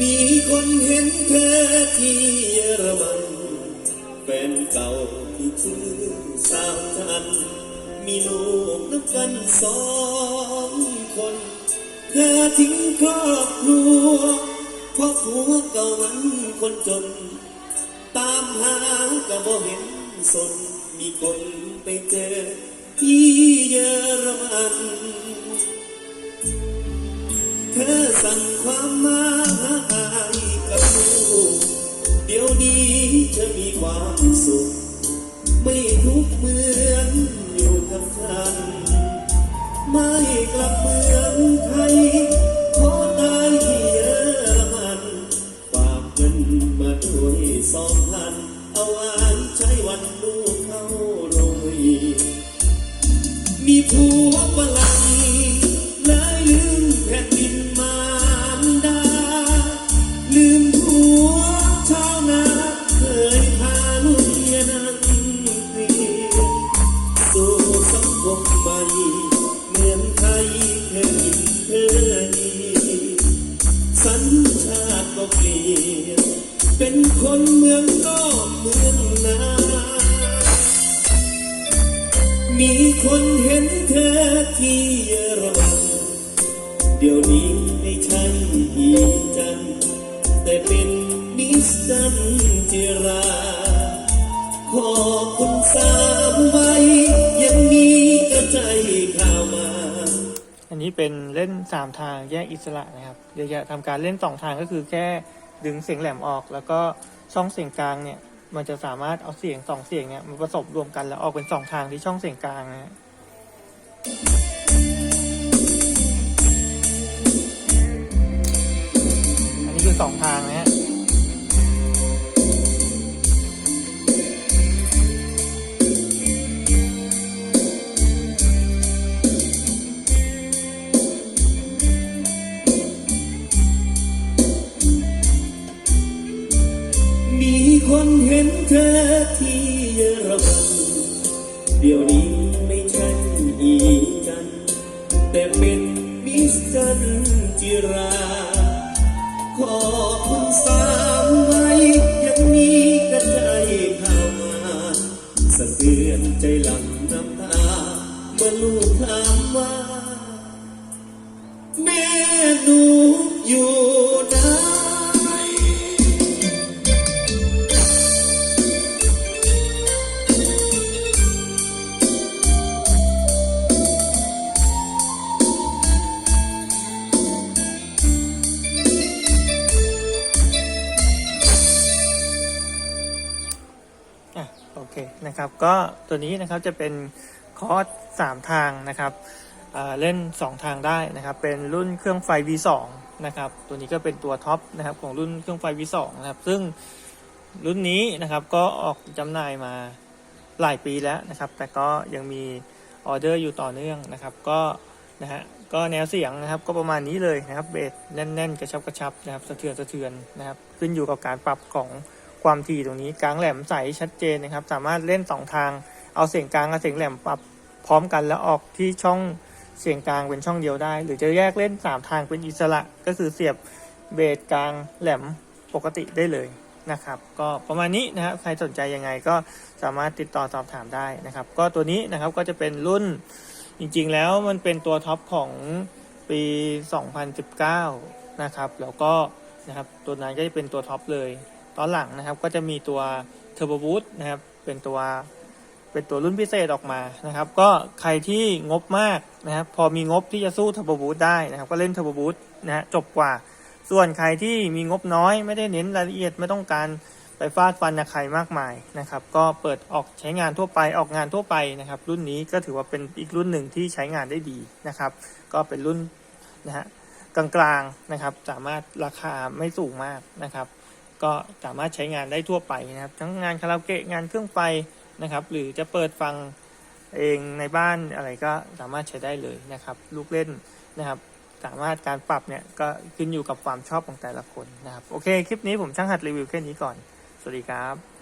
มีคนเห็นเธอที่เยอรมันแฟนเก่าที่ชื่อสาวทัน มีลูกนับกันสองคน เธอทิ้งครอบครัวเพราะผัวเก่ามันคนจน ตามหาก็บ่เห็นสนมีคนไปเจอที่เยอรมัน อสั่งความมาหาอายกับลูกเดี๋ยวนี้เธอมีความสุข ไม่ทุกเมือนอยู่กับฉันไม่กลับเมืองไทยขอตายเยอรมันฝากเงินมาด้วยสองพันเอาไว้ใช้วันลูกเข้าโรงเรียมีผัวฝรั่ง สังคมใหม่เมืองไทยเธอกินเธอดีสัญชาติก็เปลี่ยนเป็นคนเมือง อันนี้เป็นเล่นสามทางแยกอิสระนะครับเดี๋ยวจะทำการเล่นสองทางก็คือแค่ดึงเสียงแหลมออก แล้วก็ช่องเสียงกลางเนี่ยมันจะสามารถเอาเสียงสองเสียงเนี่ยมาผสมรวมกันแล้วออกเป็นสองทางที่ช่องเสียงกลางนะฮะอันนี้คือสองทางนะฮะ เธอที่เยอรมันเดี๋ยวนี้ไม่ใช่อีจัน แต่เป็นมิสจันจิรา ขอบคุณสามไว้ยังมีกระใจข่าวมาสะเทือนใจหลังน้ำตาเมื่อลูกถามว่า แม่หนูอยู่ นะครับ ก็ตัวนี้นะครับจะเป็นคอร์สสามทางนะครับเล่น 2 ทางได้นะครับ เป็นรุ่นเครื่องไฟ V2 นะครับ ตัวนี้ก็เป็นตัวท็อปนะครับของรุ่นเครื่องไฟ V2 นะครับ ซึ่งรุ่นนี้นะครับก็ออกจำหน่ายมาหลายปีแล้วนะครับ แต่ก็ยังมีออเดอร์อยู่ต่อเนื่องนะครับ ก็นะฮะก็แนวเสียงนะครับก็ประมาณนี้เลยนะครับเบสแน่นๆ กระชับกระชับนะครับ สะเทือนสะเทือนนะครับ ขึ้นอยู่กับการปรับของ ความถี่ตรงนี้กลางแหลมใสชัดเจนนะครับ สามารถเล่น 2 ทาง เอาเสียงกลางกับเสียงแหลมปรับพร้อมกันแล้วออกที่ช่องเสียงกลางเป็นช่องเดียวได้ หรือจะแยกเล่น 3 ทางเป็นอิสระก็คือเสียบเบสกลางแหลมปกติได้เลยนะครับ ก็ประมาณนี้นะครับใครสนใจยังไงก็สามารถติดต่อสอบถามได้นะครับ ก็ตัวนี้นะครับก็จะเป็นรุ่นจริงๆแล้วมันเป็นตัวท็อปของปี 2019 นะครับ แล้วก็นะครับตัวนั้นก็จะเป็นตัวท็อปเลย ตอนหลังนะครับก็จะมีตัว Turbo Boost นะครับเป็นตัวเป็นตัวรุ่นพิเศษออกมานะครับ ก็ใครที่งบมากนะครับพอมีงบที่จะสู้ Turbo Boost ได้นะครับ ก็เล่น Turbo Boost นะฮะจบกว่า ส่วนใครที่มีงบน้อยไม่ได้เน้นรายละเอียดไม่ต้องการไปฟาดฟันกับใครมากมายนะครับ ก็เปิดออกใช้งานทั่วไปออกงานทั่วไปนะครับ รุ่นนี้ก็ถือว่าเป็นอีกรุ่นหนึ่งที่ใช้งานได้ดีนะครับ ก็เป็นรุ่นนะฮะกลางๆนะครับ สามารถราคาไม่สูงมากนะครับ ก็สามารถใช้งานได้ทั่วไปนะครับ ทั้งงานคาราโอเกะงานเครื่องไฟนะครับ หรือจะเปิดฟังเองในบ้านอะไรก็สามารถใช้ได้เลยนะครับ ลูกเล่นนะครับ สามารถการปรับเนี่ยก็ขึ้นอยู่กับความชอบของแต่ละคนนะครับ โอเค คลิปนี้ผมช่างหัดรีวิวแค่นี้ก่อน สวัสดีครับ